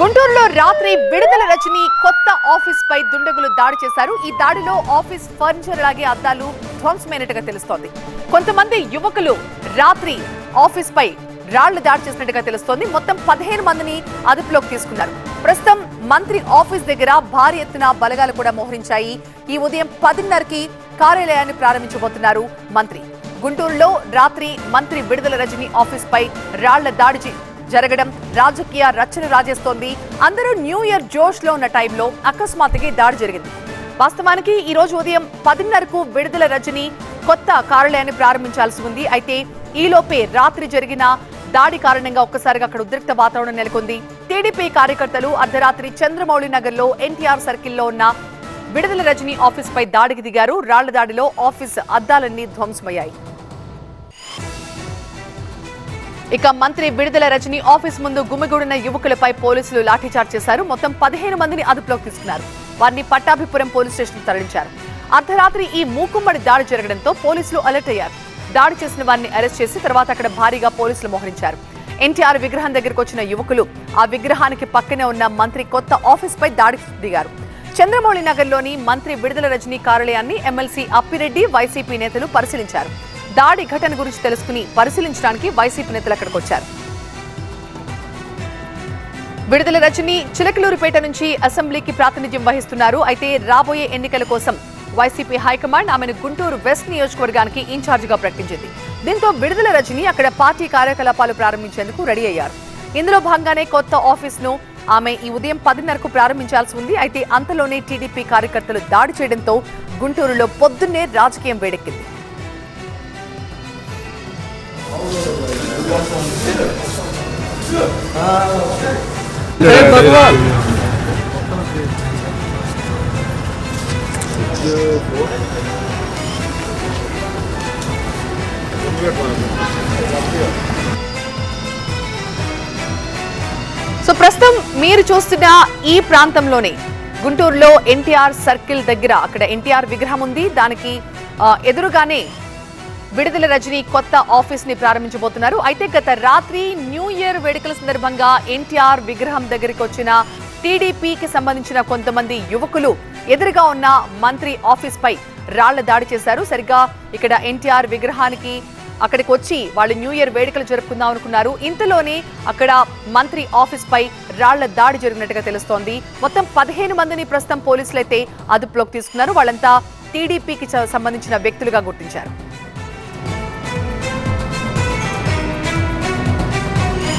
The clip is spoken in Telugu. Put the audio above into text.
గుంటూరులో రాత్రి విడుదల రజని కొత్త ఆఫీస్ పై దుండగులు దాడి చేశారు. ఈ దాడిలో ఆఫీస్ ఫర్నిచర్ లాగే అద్దాలు ధ్వంసమైనట్టుగా తెలుస్తోంది. కొంతమంది యువకులు రాత్రి ఆఫీస్ పై రాళ్ళు దాడి చేసినట్టుగా తెలుస్తోంది. మొత్తం పదిహేను మందిని అదుపులోకి తీసుకున్నారు. ప్రస్తుతం మంత్రి ఆఫీస్ దగ్గర భారీ ఎత్తున బలగాలు కూడా మోహరించాయి. ఈ ఉదయం పదిన్నరకి కార్యాలయాన్ని ప్రారంభించబోతున్నారు మంత్రి. గుంటూరులో రాత్రి మంత్రి విడుదల రజని ఆఫీస్ పై రాళ్ళ దాడి జరగడం రాజకీయ రచ్చన రాజేస్తోంది. అందరూ న్యూ ఇయర్ జోష్లో ఉన్న టైంలో అకస్మాత్తుగా దాడి జరిగింది. వాస్తవానికి ఈ రోజు ఉదయం పదిన్నరకు విడుదల రజని కొత్త కార్యాలయాన్ని ప్రారంభించాల్సి ఉంది. అయితే ఈలోపే రాత్రి జరిగిన దాడి కారణంగా ఒక్కసారిగా అక్కడ ఉద్రిక్త వాతావరణం నెలకొంది. టీడీపీ కార్యకర్తలు అర్ధరాత్రి చంద్రమౌళి నగర్లో ఎన్టీఆర్ సర్కిల్లో ఉన్న విడుదల రజని ఆఫీస్ పై దాడికి దిగారు. రాళ్ళ దాడిలో ఆఫీస్ అద్దాలన్నీ ధ్వంసమయ్యాయి. ఇక మంత్రి విడుదల రజని ఆఫీస్ ముందు గుమిగూడిన యువకులపై పోలీసులు లాఠీచార్జ్ చేశారు. మొత్తం పదిహేను మందిని అదుపులోకి తీసుకున్నారు. వారిని పట్టాభిపురం పోలీస్ స్టేషన్ తరలించారు. అర్ధరాత్రి ఈ మూకుమ్మడి దాడి జరగడంతో పోలీసులు అలర్ట్ అయ్యారు. దాడి చేసిన వారిని అరెస్ట్ చేసి తర్వాత అక్కడ భారీగా పోలీసులు మోహరించారు. ఎన్టీఆర్ విగ్రహం దగ్గరకు వచ్చిన యువకులు ఆ విగ్రహానికి పక్కనే ఉన్న మంత్రి కొత్త ఆఫీస్ పై దాడికి దిగారు. చంద్రమౌళి నగర్లోని మంత్రి విడుదల రజనీ కార్యాలయాన్ని ఎమ్మెల్సీ అప్పిరెడ్డి వైసీపీ నేతలు పరిశీలించారు. దాడి ఘటన గురించి తెలుసుకుని పరిశీలించడానికి వైసీపీ నేతలు అక్కడికి వచ్చారు. విడుదల రజని చిలకలూరుపేట నుంచి అసెంబ్లీకి ప్రాతినిధ్యం వహిస్తున్నారు. అయితే రాబోయే ఎన్నికల కోసం వైసీపీ హైకమాండ్ ఆమెను గుంటూరు వెస్ట్ నియోజకవర్గానికి ఇన్ఛార్జిగా ప్రకటించింది. దీంతో విడుదల రజని అక్కడ పార్టీ కార్యకలాపాలు ప్రారంభించేందుకు రెడీ అయ్యారు. ఇందులో భాగంగానే కొత్త ఆఫీస్ను ఆమె ఈ ఉదయం పదిన్నరకు ప్రారంభించాల్సి ఉంది. అయితే అంతలోనే టీడీపీ కార్యకర్తలు దాడి చేయడంతో గుంటూరులో పొద్దున్నే రాజకీయం వేడెక్కింది. సో ప్రస్తుతం మీరు చూస్తున్న ఈ ప్రాంతంలోనే గుంటూరులో ఎన్టీఆర్ సర్కిల్ దగ్గర అక్కడ ఎన్టీఆర్ విగ్రహం ఉంది. దానికి ఎదురుగానే విడుదల రజని కొత్త ఆఫీస్ని ప్రారంభించబోతున్నారు. అయితే గత రాత్రి న్యూ ఇయర్ వేడుకల సందర్భంగా ఎన్టీఆర్ విగ్రహం దగ్గరికి వచ్చిన టీడీపీకి సంబంధించిన కొంతమంది యువకులు ఎదురుగా ఉన్న మంత్రి ఆఫీస్ పై రాళ్ళ దాడి చేశారు. సరిగ్గా ఇక్కడ ఎన్టీఆర్ విగ్రహానికి అక్కడికి వచ్చి వాళ్ళు న్యూ ఇయర్ వేడుకలు జరుపుకుందాం అనుకున్నారు. ఇంతలోనే అక్కడ మంత్రి ఆఫీస్ పై రాళ్ళ దాడి జరిగినట్టుగా తెలుస్తోంది. మొత్తం పదిహేను మందిని ప్రస్తుతం పోలీసులైతే అదుపులోకి తీసుకున్నారు. వాళ్ళంతా టీడీపీకి సంబంధించిన వ్యక్తులుగా గుర్తించారు.